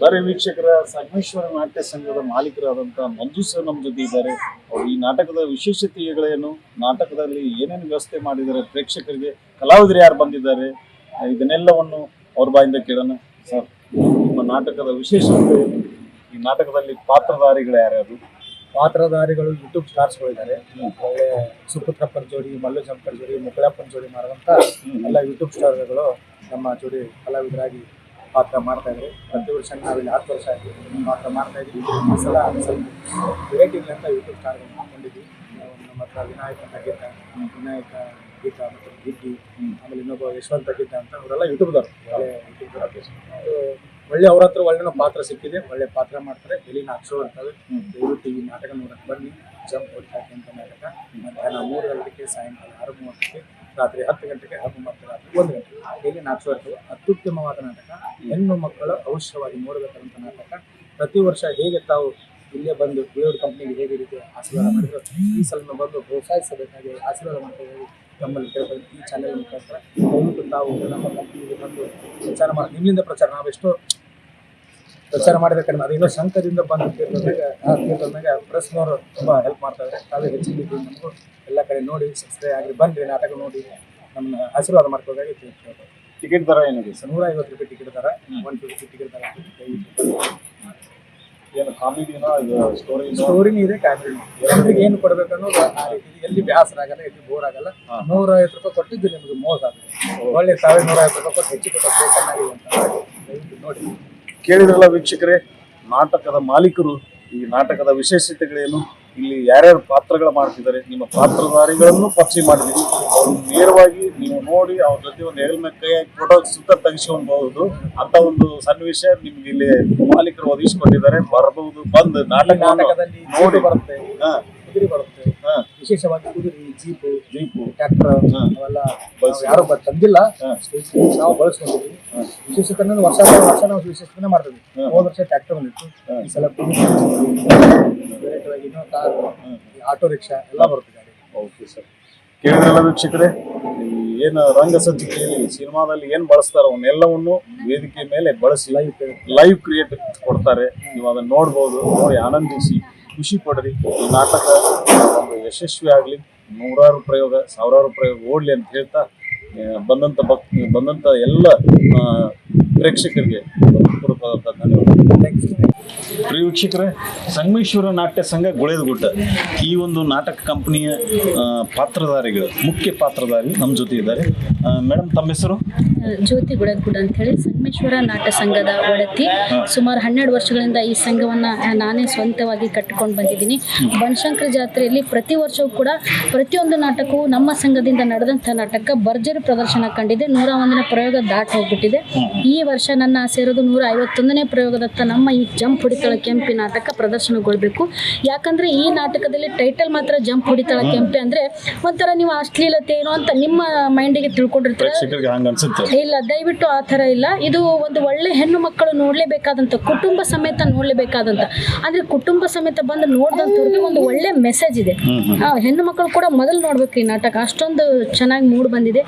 ಬರ್ರಿ ವೀಕ್ಷಕರ ಸಂಗಮೇಶ್ವರ ನಾಟ್ಯ ಸಂಘದ ಮಾಲೀಕರಾದಂತಹ ಮಂಜು ಸರ್ ನಮ್ಮ ಜೊತೆ ಇದ್ದಾರೆ. ಅವ್ರು ಈ ನಾಟಕದ ವಿಶೇಷತೆಗಳೇನು ನಾಟಕದಲ್ಲಿ ಏನೇನು ವ್ಯವಸ್ಥೆ ಮಾಡಿದ್ದಾರೆ ಪ್ರೇಕ್ಷಕರಿಗೆ ಕಲಾವಿದರು ಯಾರು ಬಂದಿದ್ದಾರೆ ಇದನ್ನೆಲ್ಲವನ್ನು ಅವ್ರ ಬಾಯಿಂದ ಕೇಳೋಣ. ಸರ್ ನಿಮ್ಮ ನಾಟಕದ ವಿಶೇಷತೆ ಈ ನಾಟಕದಲ್ಲಿ ಪಾತ್ರಧಾರಿಗಳು ಯಾರ್ಯಾರು? ಪಾತ್ರಧಾರಿಗಳು ಯೂಟ್ಯೂಬ್ ಸ್ಟಾರ್ಸ್ಗಳಿದ್ದಾರೆ ಒಳ್ಳೆ ಸುಪುತ್ರಪ್ಪನ ಜೋಡಿ ಮಲ್ಲು ಜಂಪರ್ ಜೋಡಿ, ಮುಕುಳಪ್ಪನ ಜೋಡಿ ಮಾಡುವಂತ ಎಲ್ಲ ಯೂಟ್ಯೂಬ್ ಸ್ಟಾರ್ಗಳು ನಮ್ಮ ಜೋಡಿ ಕಲಾವಿದರಾಗಿ ಪಾತ್ರ ಮಾಡ್ತಾ ಇದ್ರು. ಪ್ರತಿ ವರ್ಷ ನಾವಿಲ್ಲಿ ಹತ್ತು ವರ್ಷ ಆಯ್ತು ಪಾತ್ರ ಮಾಡ್ತಾ ಇದ್ವಿ. ಈ ಸಲ ಸ್ವಲ್ಪ ಅಂತ ಯೂಟ್ಯೂಬ್ ಸ್ಟಾರ್ಗಳು ಮಾಡ್ಕೊಂಡಿದ್ವಿ ನಮ್ಮ ಹತ್ರ ವಿನಾಯಕ ಗೀತ ವಿನಾಯಕ ಗೀತ ಮತ್ತು ಗಿಡ್ಡಿ ಆಮೇಲೆ ಇನ್ನೊಬ್ಬ ಯಶವಂತ ಗೀತ ಅಂತ ಅವರೆಲ್ಲ ಯೂಟ್ಯೂಬ್ದವ್ರು ಯೂಟ್ಯೂಬ್ ಯೂಟ್ಯೂಬ್ದವ್ರು ಒಳ್ಳೆ ಅವ್ರ ಹತ್ರ ಒಳ್ಳೆ ಪಾತ್ರ ಸಿಕ್ಕಿದೆ ಒಳ್ಳೆ ಪಾತ್ರ ಮಾಡ್ತಾರೆ. ಎಲ್ಲಿನ ಅಕ್ಷರ ಇರ್ತವೆ ದಯವಿಟ್ಟು ಈ ನಾಟಕ ನೋಡಕ್ಕೆ ಬನ್ನಿ. ಜಂಪ್ ಹೊಡ್ತಾಕೆ ಅಂತ ನಾಟಕ. ಮಧ್ಯಾಹ್ನ ಮೂರು ಗಂಟೆಗೆ ಸಾಯಂಕಾಲ ಆರು ಮೂವತ್ತಕ್ಕೆ ರಾತ್ರಿ ಹತ್ತು ಗಂಟೆಗೆ ಹಾಗೂ ಮತ್ತೆ ರಾತ್ರಿ ಒಂದು ಗಂಟೆ ಇಲ್ಲಿ ನಾಟಕ ಇರ್ತವೆ ಅತ್ಯುತ್ತಮವಾದ ನಾಟಕ. ಹೆಣ್ಣು ಮಕ್ಕಳು ಅವಶ್ಯವಾಗಿ ನೋಡಬೇಕಾದಂಥ ನಾಟಕ. ಪ್ರತಿ ವರ್ಷ ಹೇಗೆ ತಾವು ಇಲ್ಲೇ ಬಂದು ದೇವ್ರ ಕಂಪ್ನಿಗೆ ಹೇಗೆ ರೀತಿ ಆಶೀರ್ವಾದ ಮಾಡಿದ್ರು ಈ ಸಲ ಬಂದು ಪ್ರೋತ್ಸಾಹಿಸಬೇಕಾಗಿ ಆಶೀರ್ವಾದ ಮಾಡ್ಕೋಬೇಕು ತಮ್ಮಲ್ಲಿ ಕೇಳ್ಕೊಂಡು ಈ ಚಾನೆಲ್ ಮುಖಾಂತರ ದಯವಿಟ್ಟು ತಾವು ನಮ್ಮ ಕಂಪ್ನಿಗೆ ಬಂದು ಪ್ರಚಾರ ಮಾಡಿ ನಿಮ್ಮಿಂದ ಪ್ರಚಾರ ನಾವೆಷ್ಟೋ ಪ್ರಚಾರ ಮಾಡಬೇಕಂದ್ರೆ ಅದು ಇನ್ನೂ ಶಂಕದಿಂದ ಬಂದ ತೀರ್ಥದಾಗ ಆ ತೀರ್ಥದಾಗ ಪ್ರೆಸ್ನವರು ತುಂಬ ಹೆಲ್ಪ್ ಮಾಡ್ತಾ ಇದ್ದಾರೆ ತಾವೇ ಹೆಚ್ಚಿನ ರೀತಿ ನಮಗೂ ಎಲ್ಲ ಕಡೆ ನೋಡಿ ಸಬ್ಸ್ಕ್ರೈಬ್ ಆಗಿ ಬಂದ್ರಿ ನಾಟಕ ನೋಡಿ ನಮ್ಮ ಆಶೀರ್ವಾದ ಮಾಡ್ಕೋದಾಗಿ ಟಿಕೆಟ್ ದರ ಏನಿದೆ? ಸರ್ ನೂರ ಐವತ್ತು ರೂಪಾಯಿ ಟಿಕೆಟ್ ದರ ಒನ್ ಫಿಫ್ಟಿ ಟಿಕೆಟ್ ದರ. ಏನು ಕಾಮಿಡಿನೋ ಸ್ಟೋರಿ ಸ್ಟೋರಿನೂ ಇದೆ ಕಾಮಿಡಿ ಎಲ್ಲರಿಗೆ ಏನು ಕೊಡಬೇಕು ಅನ್ನೋದು ಆ ರೀತಿ ಎಲ್ಲಿ ಬ್ಯಾಸರ ಆಗಲ್ಲ ಎಲ್ಲಿ ಬೋರ್ ಆಗಲ್ಲ. ನೂರ ಐವತ್ತು ರೂಪಾಯಿ ಕೊಟ್ಟಿದ್ದು ನಿಮಗೆ ಮೋಸ ಆಗುತ್ತೆ. ಒಳ್ಳೆ ಸಾವಿರ ನೂರ ಐವತ್ತು ರೂಪಾಯಿ ಕೊಟ್ಟು ಹೆಚ್ಚು ಕೊಟ್ಟು ಚೆನ್ನಾಗಿದೆ ಅಂತ ನೋಡಿ. ಕೇಳಿದ್ರಲ್ಲ ವೀಕ್ಷಕರೇ ನಾಟಕದ ಮಾಲೀಕರು ಈ ನಾಟಕದ ವಿಶೇಷತೆಗಳೇನು? ಇಲ್ಲಿ ಯಾರ್ಯಾರು ಪಾತ್ರಗಳು ಮಾಡ್ತಿದ್ದಾರೆ? ನಿಮ್ಮ ಪಾತ್ರಧಾರಿಗಳನ್ನು ಪರಿಚಯ ಮಾಡಿದ್ದೀವಿ ಅವ್ರು ನೇರವಾಗಿ ನೀವು ನೋಡಿ ಅವ್ರ ಜೊತೆ ಒಂದು ಹೆಗಲ್ನ ಕೈ ಫೋಟೋ ಸುತ್ತ ತೆಗಿಸ್ಕೊಬಹುದು ಅಂತ ಒಂದು ಸನ್ನಿವೇಶ ನಿಮ್ಗೆ ಇಲ್ಲಿ ಮಾಲೀಕರು ಒದಗಿಸಿಕೊಟ್ಟಿದ್ದಾರೆ. ಬರಬಹುದು ಬಂದು ನಾಟಕ ನಾಟಕದಲ್ಲಿ ನೋಡಿ. ಬರುತ್ತೆ. ಹಾ. ಬರುತ್ತೆ. ವಿಶೇಷವಾಗಿ ಕುದುರೆ ಜೀಪು ಜೀಪು ಟ್ರ್ಯಾಕ್ಟರ್. ಅವೆಲ್ಲ ಯಾರು ತಂದಿಲ್ಲ ನಾವು ಬಳಸ್ಕೊಂಡಿದ್ವಿ. ಹಾ. ವಿಶೇಷತೆ ವರ್ಷ ವರ್ಷ ನಾವು ವಿಶೇಷತೆ ಮಾಡ್ತೀವಿ ಹೋದ ವರ್ಷ ಟ್ರ್ಯಾಕ್ಟರ್ ಬಂದಿತ್ತು. ಈ ಸಲ ಕುದುರೆ ಕಾರ್ ಆಟೋ ರಿಕ್ಷಾ ಎಲ್ಲ ಬರುತ್ತೆ ಗಾಡಿ. ಓಕೆ ಸರ್ ಕೇಳಿದ್ರಲ್ಲ ವೀಕ್ಷಕರೇ ಏನು ರಂಗ ಸಜ್ಜಿಕೆಯಲ್ಲಿ ಸಿನಿಮಾದಲ್ಲಿ ಏನು ಬಳಸ್ತಾರೋ ಅವನ್ನೆಲ್ಲವನ್ನು ವೇದಿಕೆ ಮೇಲೆ ಬಳಸಿ ಲೈವ್ ಲೈವ್ ಕ್ರಿಯೇಟ್ ಕೊಡ್ತಾರೆ. ನೀವು ಅದನ್ನ ನೋಡ್ಬೋದು ನೋಡಿ ಆನಂದಿಸಿ. ಖುಷಿ ಪಡ್ರಿ. ನಾಟಕ ಒಂದು ಯಶಸ್ವಿ ಆಗಲಿ, ನೂರಾರು ಪ್ರಯೋಗ, ಸಾವಿರಾರು ಪ್ರಯೋಗ ಓಡಲಿ ಅಂತ ಹೇಳ್ತಾ ಬಂದಂಥ ಭಕ್ ಬಂದಂಥ ಎಲ್ಲ ಪ್ರೇಕ್ಷಕರಿಗೆ ಪೂರ್ವಕವಾದಂಥ ಧನ್ಯವಾದ ಪ್ರಿಯ ವೀಕ್ಷಕರೇ, ಸಂಗಮೇಶ್ವರ ನಾಟ್ಯ ಸಂಘ ಗುಳೇದಗುಡ್ಡ. ಈ ಒಂದು ನಾಟಕ ಕಂಪನಿಯ ಪಾತ್ರಧಾರಿಗಳು, ಮುಖ್ಯ ಪಾತ್ರಧಾರಿ ನಮ್ಮ ಜೊತೆ ಇದ್ದಾರೆ. ಮೇಡಮ್ ತಮ್ಮ ಹೆಸರು? ಜ್ಯೋತಿ ಗುಳೆದುಗುಡ್ಡ ಅಂತ ಹೇಳಿ ಸಂಗಮೇಶ್ವರ ನಾಟ ಸಂಘದ ಒಡತಿ. ಸುಮಾರು ಹನ್ನೆರಡು ವರ್ಷಗಳಿಂದ ಈ ಸಂಘವನ್ನ ನಾನೇ ಸ್ವಂತವಾಗಿ ಕಟ್ಟಿಕೊಂಡು ಬಂದಿದ್ದೀನಿ. ಬನಶಂಕರ ಜಾತ್ರೆಯಲ್ಲಿ ಪ್ರತಿ ವರ್ಷವೂ ಕೂಡ ಪ್ರತಿಯೊಂದು ನಾಟಕವು ನಮ್ಮ ಸಂಘದಿಂದ ನಡೆದಂಥ ನಾಟಕ ಭರ್ಜರಿ ಪ್ರದರ್ಶನ ಕಂಡಿದೆ. ನೂರ ಒಂದನೇ ಪ್ರಯೋಗ ದಾಟ ಹೋಗ್ಬಿಟ್ಟಿದೆ. ಈ ವರ್ಷ ನನ್ನ ಆಸೆ ಇರೋದು ನೂರ ಐವತ್ತೊಂದನೇ ಪ್ರಯೋಗದತ್ತ ನಮ್ಮ ಈ ಜಂಪ್ ಹೊಡಿತಳ ಕೆಂಪಿ ನಾಟಕ ಪ್ರದರ್ಶನಗೊಳ್ಬೇಕು. ಯಾಕಂದ್ರೆ ಈ ನಾಟಕದಲ್ಲಿ ಟೈಟಲ್ ಮಾತ್ರ ಜಂಪ್ ಹೊಡಿತಳ ಕೆಂಪಿ ಅಂದ್ರೆ ಒಂಥರ ನೀವು ಅಶ್ಲೀಲತೆ ಏನು ಅಂತ ನಿಮ್ಮ ಮೈಂಡಿಗೆ ತಿಳ್ಕೊಂಡಿರ್ತೀರ. ಇಲ್ಲ ದಯವಿಟ್ಟು ಆ ಥರ ಇಲ್ಲ. ಇದು ಒಂದು ಒಳ್ಳೆ ಹೆಣ್ಣು ಮಕ್ಕಳು ನೋಡಲೇಬೇಕಾದಂಥ ಕುಟುಂಬ ಸಮೇತ ನೋಡಲೇಬೇಕಾದಂಥ. ಅಂದ್ರೆ ಕುಟುಂಬ ಸಮೇತ ಬಂದು ನೋಡಿದಂಥವ್ರಿಗೆ ಒಂದು ಒಳ್ಳೆ ಮೆಸೇಜ್ ಇದೆ. ಹೆಣ್ಣು ಮಕ್ಕಳು ಕೂಡ ಮೊದಲು ನೋಡ್ಬೇಕು ಈ ನಾಟಕ. ಅಷ್ಟೊಂದು ಚೆನ್ನಾಗಿ ಮೂಡ್ ಬಂದಿದೆ.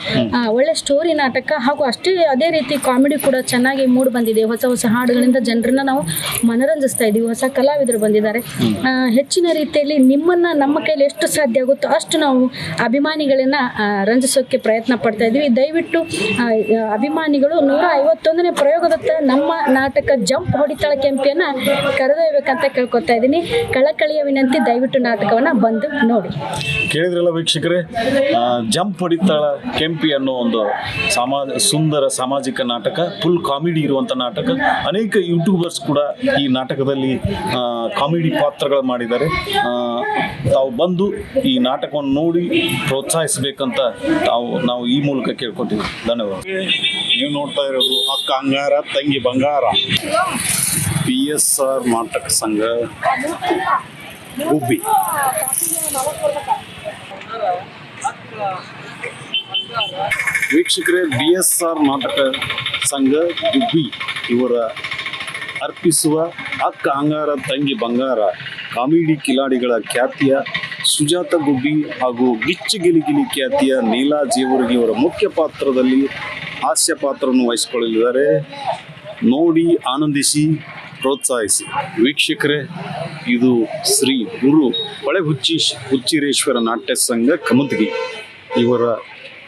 ಒಳ್ಳೆ ಸ್ಟೋರಿ ನಾಟಕ. ಹಾಗೂ ಅಷ್ಟೇ ಅದೇ ರೀತಿ ಕಾಮಿಡಿ ಕೂಡ ಚೆನ್ನಾಗಿ ಮೂಡ್ ಬಂದಿದೆ. ಹೊಸ ಹೊಸ ಹಾಡುಗಳಿಂದ ಜನರನ್ನ ನಾವು ಮನರಂಜಿಸ್ತಾ ಇದ್ದೀವಿ. ಹೊಸ ಕಲಾವಿದರು ಬಂದಿದ್ದಾರೆ. ಹೆಚ್ಚಿನ ರೀತಿಯಲ್ಲಿ ನಿಮ್ಮನ್ನ ನಮ್ಮ ಕೈಯಲ್ಲಿ ಎಷ್ಟು ಸಾಧ್ಯ ಆಗುತ್ತೋ ಅಷ್ಟು ನಾವು ಅಭಿಮಾನಿಗಳನ್ನ ರಂಜಿಸೋಕೆ ಪ್ರಯತ್ನ ಪಡ್ತಾ ಇದ್ದೀವಿ. ದಯವಿಟ್ಟು ಅಭಿಮಾನಿಗಳು ನೂರ ಐವತ್ತೊಂದನೇ ಪ್ರಯೋಗದತ್ತ ನಮ್ಮ ನಾಟಕ ಜಂಪ್ ಹೊಡಿತಾಳ ಕೆಂಪಿಯನ್ನ ಕರೆದೊಯ್ಬೇಕಂತ ಕೇಳ್ಕೊತಾ ಇದ್ದೀನಿ. ಕಳಕಳಿಯ ವಿನಂತಿ, ದಯವಿಟ್ಟು ನಾಟಕವನ್ನ ಬಂದು ನೋಡಿ. ಕೇಳಿದ್ರಲ್ಲ ವೀಕ್ಷಕರೇ ಜಂಪ್ ಹೊಡಿತಾಳ ಕೆಂಪಿ ಅನ್ನೋ ಒಂದು ಸಮಾಜ, ಸುಂದರ ಸಾಮಾಜಿಕ ನಾಟಕ ಫುಲ್ ಕಾಮಿಡಿ ಇರುವಂಥ ನಾಟಕ. ಅನೇಕ ಯೂಟ್ಯೂಬರ್ಸ್ ಕೂಡ ಈ ನಾಟಕದಲ್ಲಿ ಕಾಮಿಡಿ ಪಾತ್ರಗಳು ಮಾಡಿದ್ದಾರೆ. ತಾವು ಬಂದು ಈ ನಾಟಕವನ್ನು ನೋಡಿ ಪ್ರೋತ್ಸಾಹಿಸಬೇಕಂತ ತಾವು, ನಾವು ಈ ಮೂಲಕ ಕೇಳ್ಕೊತೀವಿ. ಧನ್ಯವಾದ. ನೀವು ನೋಡ್ತಾ ಇರೋದು ಅಕ್ಕ ಅಂಗಾರ, ತಂಗಿ ಬಂಗಾರ. ಪಿ ಎಸ್ ಆರ್ ನಾಟಕ ಸಂಘ ಗುಬ್ಬಿ ವೀಕ್ಷಕರೇ ಬಿ ಎಸ್ ಆರ್ ನಾಟಕ ಸಂಘ ಗುಬ್ಬಿ ಇವರ ಅರ್ಪಿಸುವ ಅಕ್ಕ ಅಂಗಾರ, ತಂಗಿ ಬಂಗಾರ, ಕಾಮಿಡಿ ಕಿಲಾಡಿಗಳ ಖ್ಯಾತಿಯ ಸುಜಾತ ಗುಬ್ಬಿ ಹಾಗೂ ಗಿಚ್ಚು ಗಿಲಿ ಖ್ಯಾತಿಯ ನೀಲಾ ಜೇವರ್ಗಿ ಇವರ ಮುಖ್ಯ ಪಾತ್ರದಲ್ಲಿ ಹಾಸ್ಯ ಪಾತ್ರವನ್ನು ವಹಿಸಿಕೊಳ್ಳಲಿದ್ದಾರೆ. ನೋಡಿ, ಆನಂದಿಸಿ, ಪ್ರೋತ್ಸಾಹಿಸಿ. ವೀಕ್ಷಕರೇ, ಇದು ಶ್ರೀ ಗುರು ಹೊಳೆ ಹುಚ್ಚಿ ಹುಚ್ಚಿರೇಶ್ವರ ನಾಟ್ಯ ಸಂಘ ಕಮತ್ಗಿ ಇವರ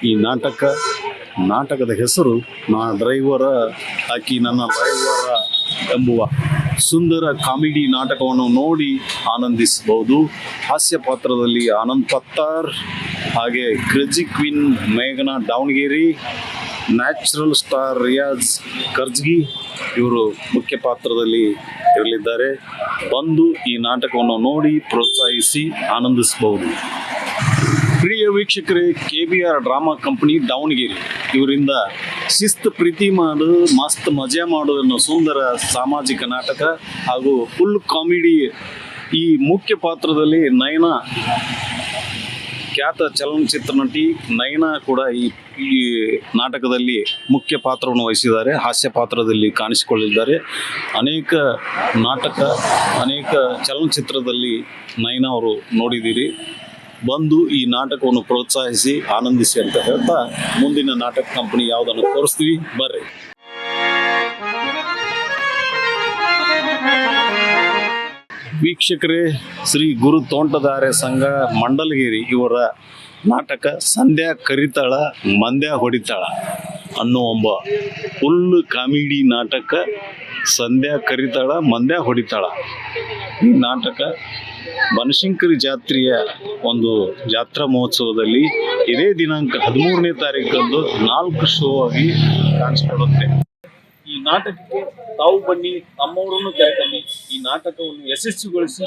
ಈ ನಾಟಕ, ನಾಟಕದ ಹೆಸರು ನಾ ಡ್ರೈವರ, ಆಕಿ ನನ್ನ ಡ್ರೈವರ ಎಂಬುವ ಸುಂದರ ಕಾಮಿಡಿ ನಾಟಕವನ್ನು ನೋಡಿ ಆನಂದಿಸಬಹುದು. ಹಾಸ್ಯ ಪಾತ್ರದಲ್ಲಿ ಆನಂದ್ ಪತ್ತಾರ್, ಹಾಗೆ ಕ್ರೆಜಿ ಕ್ವಿನ್ ಮೇಘನಾ ದಾವಣಗೆರೆ ನ್ಯಾಚುರಲ್ ಸ್ಟಾರ್ ರಿಯಾಜ್ ಕರ್ಜ್ಗಿ ಇವರು ಮುಖ್ಯ ಪಾತ್ರದಲ್ಲಿ ಇರಲಿದ್ದಾರೆ. ಬಂದು ಈ ನಾಟಕವನ್ನು ನೋಡಿ ಪ್ರೋತ್ಸಾಹಿಸಿ ಆನಂದಿಸಬಹುದು. ಪ್ರಿಯ ವೀಕ್ಷಕರೇ, K B R drama company Davangere. ಇವರಿಂದ ಶಿಸ್ತು, ಪ್ರೀತಿ ಮಾಡು, ಮಸ್ತ್ ಮಜಾ ಮಾಡು ಅನ್ನೋ ಸುಂದರ ಸಾಮಾಜಿಕ ನಾಟಕ ಹಾಗೂ ಫುಲ್ ಕಾಮಿಡಿ ಈ ಮುಖ್ಯ ಪಾತ್ರದಲ್ಲಿ ನಯನ ಖ್ಯಾತ ಚಲನಚಿತ್ರ ನಟಿ ನಯನಾ ಕೂಡ ಈ ಈ ನಾಟಕದಲ್ಲಿ ಮುಖ್ಯ ಪಾತ್ರವನ್ನು ವಹಿಸಿದ್ದಾರೆ, ಹಾಸ್ಯ ಪಾತ್ರದಲ್ಲಿ ಕಾಣಿಸಿಕೊಳ್ಳಿದ್ದಾರೆ ಅನೇಕ ನಾಟಕ, ಅನೇಕ ಚಲನಚಿತ್ರದಲ್ಲಿ ನಯನಾ ಅವರು ನೋಡಿದ್ದೀರಿ. ಬಂದು ಈ ನಾಟಕವನ್ನು ಪ್ರೋತ್ಸಾಹಿಸಿ, ಆನಂದಿಸಿ ಅಂತ ಹೇಳ್ತಾ ಮುಂದಿನ ನಾಟಕ ಕಂಪನಿ ಯಾವುದನ್ನು ತೋರಿಸ್ತೀವಿ, ಬರ್ರಿ. ವೀಕ್ಷಕರೇ, ಶ್ರೀ ಗುರು ತೋಂಟದಾರೆ ಸಂಘ ಮಂಡಲಗಿರಿ ಇವರ ನಾಟಕ ಸಂಧ್ಯಾ ಕರಿತಾಳ, ಮಂದ್ಯ ಹೊಡಿತಾಳ ಅನ್ನೋ ಒಬ್ಬ ಫುಲ್ ಕಾಮಿಡಿ ನಾಟಕ ಸಂಧ್ಯಾ ಕರಿತಾಳ, ಮಂದ್ಯ ಹೊಡಿತಾಳ. ಈ ನಾಟಕ ಬನಶಂಕರಿ ಜಾತ್ರೆಯ ಒಂದು ಜಾತ್ರಾ ಮಹೋತ್ಸವದಲ್ಲಿ ಇದೇ ದಿನಾಂಕ ಹದಿಮೂರನೇ ತಾರೀಕಂದು ನಾಲ್ಕು ಶೋ ಆಗಿ ಕಾಣಿಸ್ಕೊಳ್ಳುತ್ತೆ. ಈ ನಾಟಕಕ್ಕೆ ತಾವು ಬನ್ನಿ ತಮ್ಮವರನ್ನು ಕರೆತನ್ನಿ ಈ ನಾಟಕವನ್ನು ಯಶಸ್ವಿಗೊಳಿಸಿ.